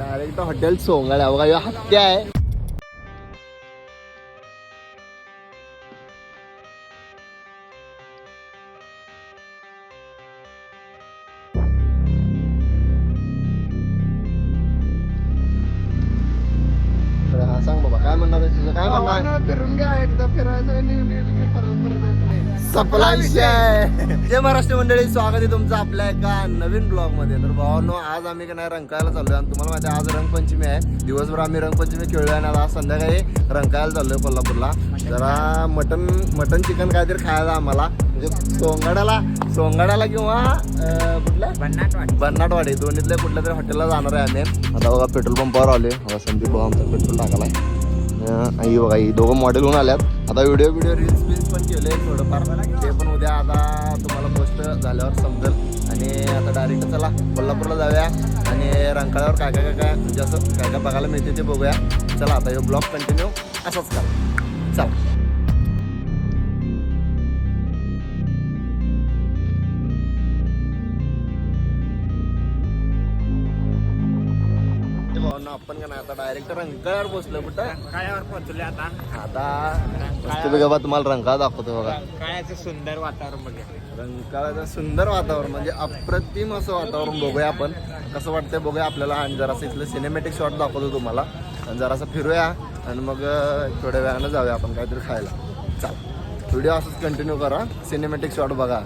Direct hotel सोंगाड्या. बघा हत्या आहे. काय म्हणणार आहे तुझं? काय म्हणणार आहे? फिरून घ्या एकदा फिरायचं आणि परत परत येत. नाही. संपला विषय? जय महाराष्ट्र मंडळी स्वागत आहे तुमचं आपल्या एका नवीन ब्लॉगमध्ये तर भावांनो आज आम्ही का नाही रंकायला चाललोय. आणि तुम्हाला माहिती आहे, आज रंगपंचमी आहे. दिवसभर आम्ही रंगपंचमी खेळलोय आणि आज संध्याकाळी रंकायला चाललोय कोल्हापूरला. जरा मटन मटन चिकन काहीतरी खायला आम्हाला. म्हणजे सोंगाड्याला सोंगाड्याला किंवा अं, कुठल्या? बन्नाटवाडी दोन्हीतल्या कुठल्या तरी हॉटेलला जाणार आहे आम्ही. आता बघा पेट्रोल पंपावर आले बघा संदीप भाऊ आमचा पेट्रोल टाकालाय अं, आई बघा ही दोघं मॉडेल होऊन आल्यात. आता व्हिडिओ व्हिडिओ रील्स बिल्स पण केले थोडंफार. ते पण उद्या आता तुम्हाला पोस्ट झाल्यावर समजेल. आणि आता डायरेक्ट चला कोल्हापूरला जाऊया. आणि रंकाळ्यावर काय काय काय काय म्हणजे असं काय काय बघायला मिळते ते बघूया. चला आता हे ब्लॉग कंटिन्यू असाच करा. चला. भावांनो, आपण का नाही आता डायरेक्ट रंकाळ्यावर पोहोचलो कुठं? कायावर पोहोचले आता. आता बघा तुम्हाला रंकाळा दाखवतो बघा. कायाचं सुंदर वातावरण बघितलं रंकाळाचं सुंदर वातावरण म्हणजे अप्रतिम असं वातावरण बघूया आपण. कसं वाटतंय बघूया आपल्याला. आणि जरासं इथलं सिनेमॅटिक शॉट दाखवतो तुम्हाला. आणि जरासं फिरूया आणि मग थोड्या वेळानं जाऊया आपण काहीतरी खायला. चाल. व्हिडिओ असंच कंटिन्यू करा. सिनेमॅटिक शॉट बघा.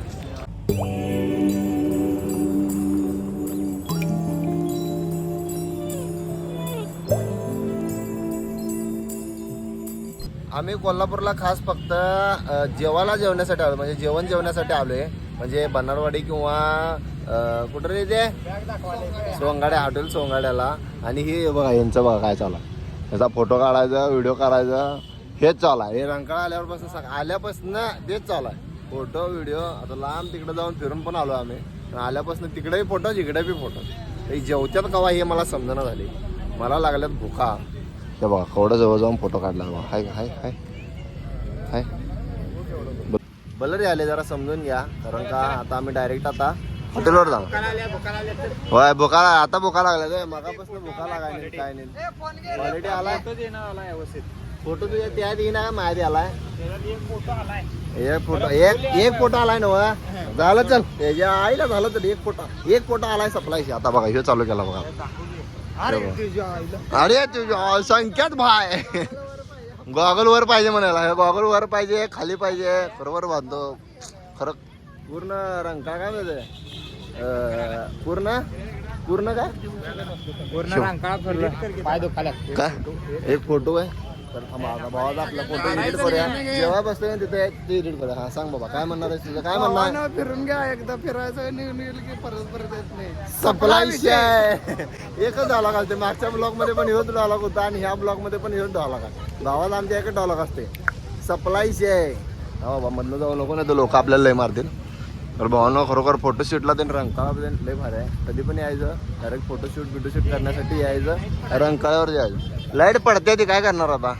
आम्ही कोल्हापूरला खास फक्त जेवायला जेवण्यासाठी आलो. म्हणजे जेवण जेवण्यासाठी आलोय. म्हणजे बनारवाडी किंवा कुठं रे ते सोंगाड्या हॉटेल सोंगाड्याला. आणि हे बघा यांचं बघा काय चालू आहे. याचा फोटो काढायचा व्हिडिओ करायचा हेच चालू आहे. हे रंकाळा आल्यापासून सांग आल्यापासून तेच चालू आहे. फोटो व्हिडिओ आता लांब तिकडे जाऊन फिरून पण आलो आम्ही. पण आल्यापासून तिकडेही फोटो इकडे बी फोटो. हे जेवत्यात कवा हे मला समजणं झाली. मला लागल्यात भुका. ते बघा केवढं जवळ जाऊन फोटो काढला बघा. हाय हाय हाय. हाय. बलरी आले जरा समजून घ्या कारण का आता आम्ही डायरेक्ट आता हॉटेलवर जाऊ होय भुका आता भुका लागला मगापासून भुका लागाय नाही काय नाही. क्वालिटी आलाय? फोटो तुझ्या त्यात येईना का? माझ्या आलाय? एक फोटो एक एक फोटो आलाय ना झालं चल. त्याच्या आईला झालं तर एक फोटो एक फोटो आलाय सप्लायशी आता बघा हे चालू केला बघा. अरे तुझ्या आईला. अरे तुझ्या संख्यात भाय. गॉगल वर पाहिजे म्हणाला गॉगल वर पाहिजे खाली पाहिजे बरोबर बांधतो. खरं पूर्ण रंका काय माहिती पूर्ण? पूर्ण काय पूर्ण दुखाल्यात काय? एक फोटो आहे. तर थांबा आता भावाचा आपला फोटो एडिट करूया. जेव्हा बसतोय ना तिथे ते एडिट करूया. हा सांग बाबा काय म्हणणार आहे तुझं? काय म्हणणार? आहे? फिरून घ्या एकदा फिरायचं आणि येईल की परत परत येत नाही. संपला विषय. एकच डॉलॉग असते. मागच्या ब्लॉगमध्ये पण हेच डॉलॉग होता आणि ह्या ब्लॉगमध्ये पण हेच डॉलॉग आहे. गावात आमच्या एकच डॉलॉग असते. सप्ला विषय. हा बाबा मधलं जाऊ नको नाही तर लोक आपल्याला लय मारतील. तर भावानं खरोखर फोटोशूटला ते रंकाळा लय भारी आहे कधी पण यायचं डायरेक्ट फोटोशूट बिटोशूट करण्यासाठी यायचं रंकाळ्यावर जायचं लाइट पडते ती काय करणार आता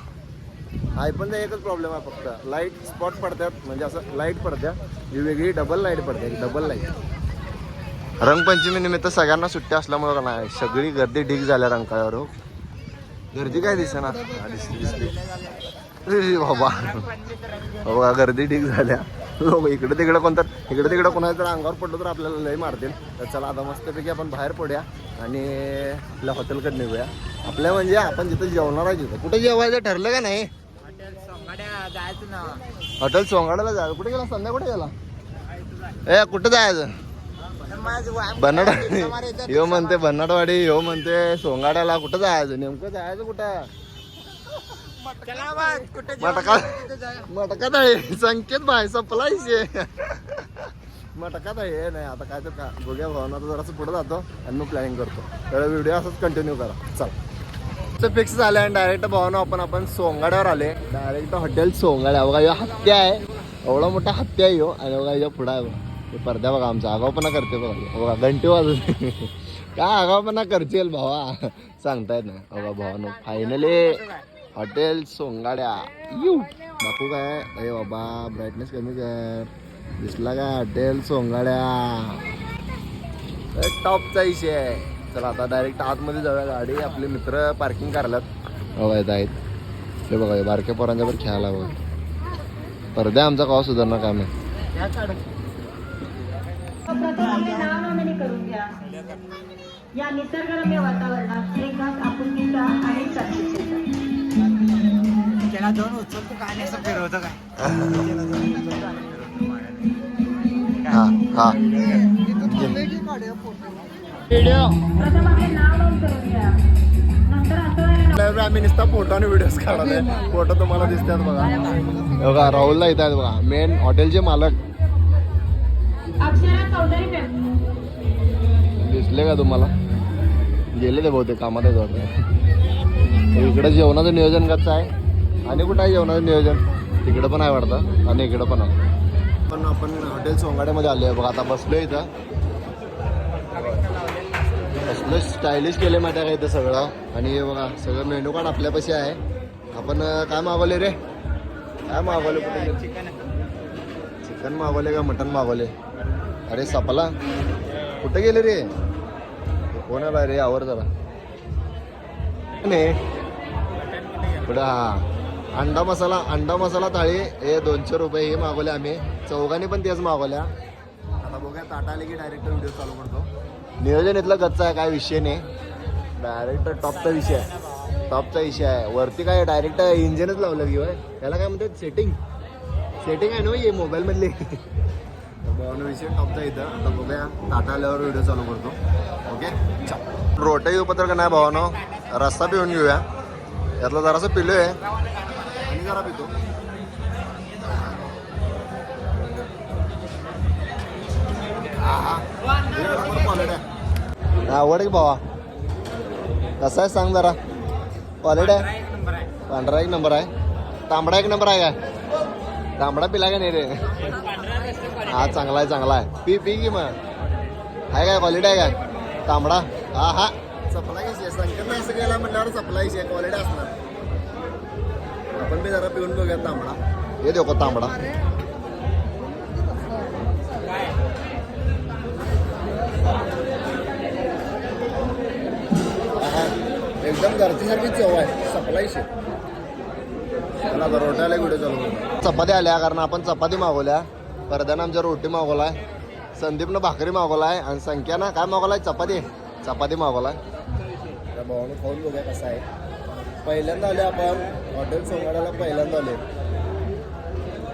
हाय पण एकच प्रॉब्लेम आहे फक्त। लाइट स्पॉट पडतात म्हणजे असं लाइट पडत्या ही। वेगळी डबल लाइट पडते डबल लाइट रंगपंचमी निमित्त सगळ्यांना सुट्ट्या असल्यामुळं का नाही सगळी गर्दी ढीक झाल्या रंकाळ्यावर हो। गर्दी काय दिसेना? दिसली दिसली। अरे बाबा हो का, गर्दी ढीक झाल्या। लोक इकडे तिकडे कोणतं इकडे तिकडे कोणाच्या तर अंगावर पडलं तर आपल्याला लय मारतील. तर चला आता मस्तपैकी आपण बाहेर पडूया आणि आपल्या हॉटेलकडे निघूया. आपल्या म्हणजे आपण जिथं जेवणार आहे तिथं. कुठे जेवायचं? ठरलं का नाही? हॉटेल सोंगाड्याला जायचं. कुठे गेला? संध्या कुठे गेला? ए कुठं जायचं? बनाडवाडी. ह्यो म्हणते बनाडवाडी ह्यो म्हणते सोंगाड्याला. कुठं जायचं? नेमकं जायचं कुठं? मटका मटकात आहे संकेत भाई संपलायचे. मटकात आहे हे नाही आता काय तर का बघूया भावना आता जरासं पुढे जातो आणि मग प्लॅनिंग करतो. तर व्हिडिओ असंच कंटिन्यू करा. चल. फिक्स झालं आणि डायरेक्ट भावना आपण आपण सोंगाड्यावर आले. डायरेक्ट हॉटेल सोंगाड्या बघा ह्यो हत्या आहे. एवढा मोठा हत्या आहे ह्यो आणि बघा ह्यो पुढा आहे बघा. हे पडद्या बघा आमचा. आगावपणा करते बघा. बघा घंटी वाजवते काय आगावपणा करचेल भावा? सांगता येत नाही बघा भावानो. Finally hotel Songadya. यू. बापू काय? अरे बाबा ब्राईटनेस कमी कर. दिसला का हॉटेल सोंगाड्या? टॉपचा विषय आहे. चला आता डायरेक्ट आतमध्ये जाऊया गाडी. आपले मित्र पार्किंग करल्यात हो येत आहेत. हे बघा हे बारक्या पोरांच्या वर खेळायला बघा. पडद्या आमचा कवा सुधारणा काम आहे. प्रथम आपले नाव नोंदणी करून घ्या. या त्याला दोन उचलतो काय? नाही फिरवतं काय? हा. हा प्रथम आपले नाव नोंद करून घ्या. नंतर असं लाईव्ह आम्ही नुसता फोटो आणि व्हिडिओज काढत आहे. फोटो तुम्हाला दिसतात बघा. हे बघा राहुलला येत आहेत बघा. मेन हॉटेलचे मालक. अक्षरा चौधरी पेम दिसले का तुम्हाला? गेले ते बहुतेक कामात इकडे जेवणाचं नियोजन कसं आहे? आणि कुठं आहे जेवणाचं नियोजन? तिकडं पण आहे वाटतं. आणि इकडं पण आहे. पण आपण हॉटेल सोंगाड्यामध्ये आलो आहे. बघा आता बसलो इथं. बसलो स्टायलिश केले माहिती आहे का इथं सगळं. आणि हे बघा सगळं मेनू कार्ड आपल्यापाशी आहे. आपण काय मागवले रे? काय मागवले कुठे चिकन चिकन मागवले का मटन मागवले अरे सपला. कुठं गेले रे? कोणाला रे? आवर जरा. नाही पुढं हा. अंडा मसाला अंडा मसाला थाळी हे दोनशे रुपये हे मागवले आम्ही. चौघांनी पण तेच मागवल्या. आता बघूया ताटा आले की डायरेक्ट व्हिडिओ चालू करतो. नियोजन इथलं गच्चा आहे काय विषय नाही. डायरेक्ट टॉपचा विषय आहे. टॉपचा विषय आहे. वरती काय डायरेक्ट इंजिनच लावलं की होय. त्याला काय म्हणतात? सेटिंग सेटिंग आहे ना ये मोबाईलमधली भावना विषय टॉपचा इथं. आता बघूया टाटा आल्यावर व्हिडिओ चालू करतो. ओके रोटही उपत्र का नाही भावानो. रस्ता पिऊन घेऊया. यातलं जरासं पिलोय. आणि जरा पितो. आवड की भावा कसा आहे सांग जरा क्वालिटी आहे पांढरा एक नंबर आहे तांबडा एक नंबर आहे काय तांबडा पिला का नाही रे हा चांगला आहे चांगला आहे पी पी की मग आहे काय क्वालिटी आहे काय तांबडा हा हा सप्लाय कशी आहे संकेत असं गेला म्हटल्यावर सप्लाय आहे क्वालिटी असणार आपण बी जरा पिऊन बघूया तांबडा. हे देखो तांबडा? आहा, एकदम घरच्यासारखी चव आहे चला आता रोट्याला व्हिडिओ चालू. चपात्या आल्या कारण आपण चपाती मागवल्या. परद्यानं आमच्या रोटी मागवलाय. संदीपनं भाकरी मागवलाय आणि संख्यानं काय मागवलाय? चपाती. चपाती मागवलाय. भावानं खाऊन बघूया कसं आहे. पहिल्यांदा आले आपण. हॉटेल सोंगाड्याला पहिल्यांदा आले.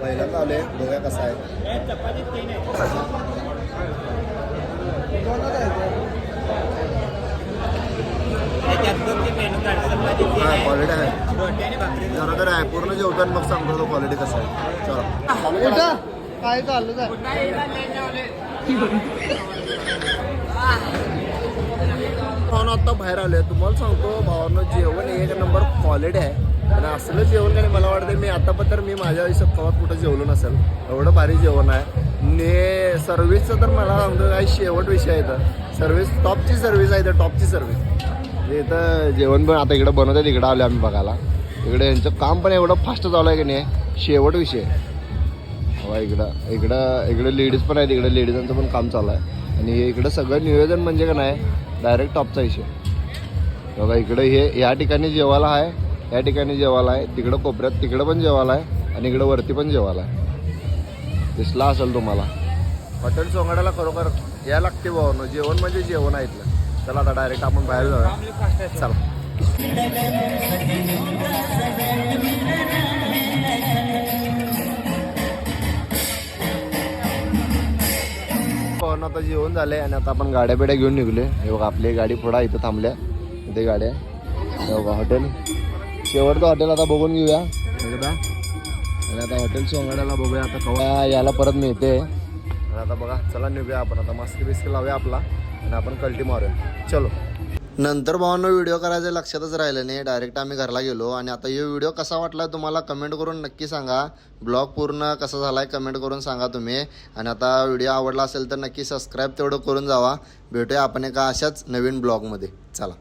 पहिल्यांदा आले. बघूया कसं आहे. हा क्वालिटी आहे. जरा तर आहे. पूर्ण जेवताना मग सांगतो तो क्वालिटी कसं आहे. चला. काय चालू आहे? भावना आता बाहेर आले तुम्हाला सांगतो भावानं जेवण एक नंबर क्वालिटी आहे. आणि असलं जेवण काय मला वाटतं मी आतापर्यंत मी माझ्या आयुष्यात कवात कुठं जेवलो नसेल. एवढं भारी जेवण आहे. ने सर्व्हिसचं तर मला सांगतो काय शेवट विषय आहे इथं. सर्व्हिस टॉपची सर्व्हिस आहे इथं टॉपची सर्व्हिस इथं जेवण पण आता इकडं बनवतात इकडं आले आम्ही बघायला. इकडे यांचं काम पण एवढं फास्ट चालू आहे की नाही शेवट विषय हवा इकडं इकडं इकडे लेडीज पण आहेत इकडे लेडीजांचं पण काम चालू आहे. आणि इकडं सगळं नियोजन म्हणजे का नाही डायरेक्ट टॉपचा हिशोब बघा इकडं हे या ठिकाणी जेवायला आहे या ठिकाणी जेवायला आहे तिकडं कोपऱ्यात तिकडं पण जेवायला आहे आणि इकडं वरती पण जेवायला आहे. दिसला असेल तुम्हाला. हॉटेल सोंगाड्याला खरोखर या लागते भावनं जेवण म्हणजे जेवण आहे इथलं. चला आता डायरेक्ट आपण बाहेर जाऊया. चला. पवन आता जेवण झालंय आणि आता आपण गाड्या बिड्या घेऊन निघले हे बघा आपली गाडी पुढा इथं थांबल्या. इथे गाड्या हे बघा हॉटेल शेवटचं हॉटेल आता बघून घेऊया. एकदा. आणि आता हॉटेल सोंगाड्याला बघूया आता कवा यायला परत मिळते. आणि आता बघा चला निघूया आपण. आता मास्क बिस्क लावूया आपला. आणि आपण कल्टी मारूया. चलो. नंतर भावांना व्हिडिओ करायचं लक्षातच राहिलं नाही. डायरेक्ट आम्ही घरला गेलो आणि आता हे व्हिडिओ कसा वाटला तुम्हाला कमेंट करून नक्की सांगा. ब्लॉग पूर्ण कसा झाला आहे कमेंट करून सांगा तुम्ही. आणि आता व्हिडिओ आवडला असेल तर नक्की सबस्क्राईब तेवढं करून जावा. भेटूया आपण एका अशाच नवीन ब्लॉगमध्ये चला.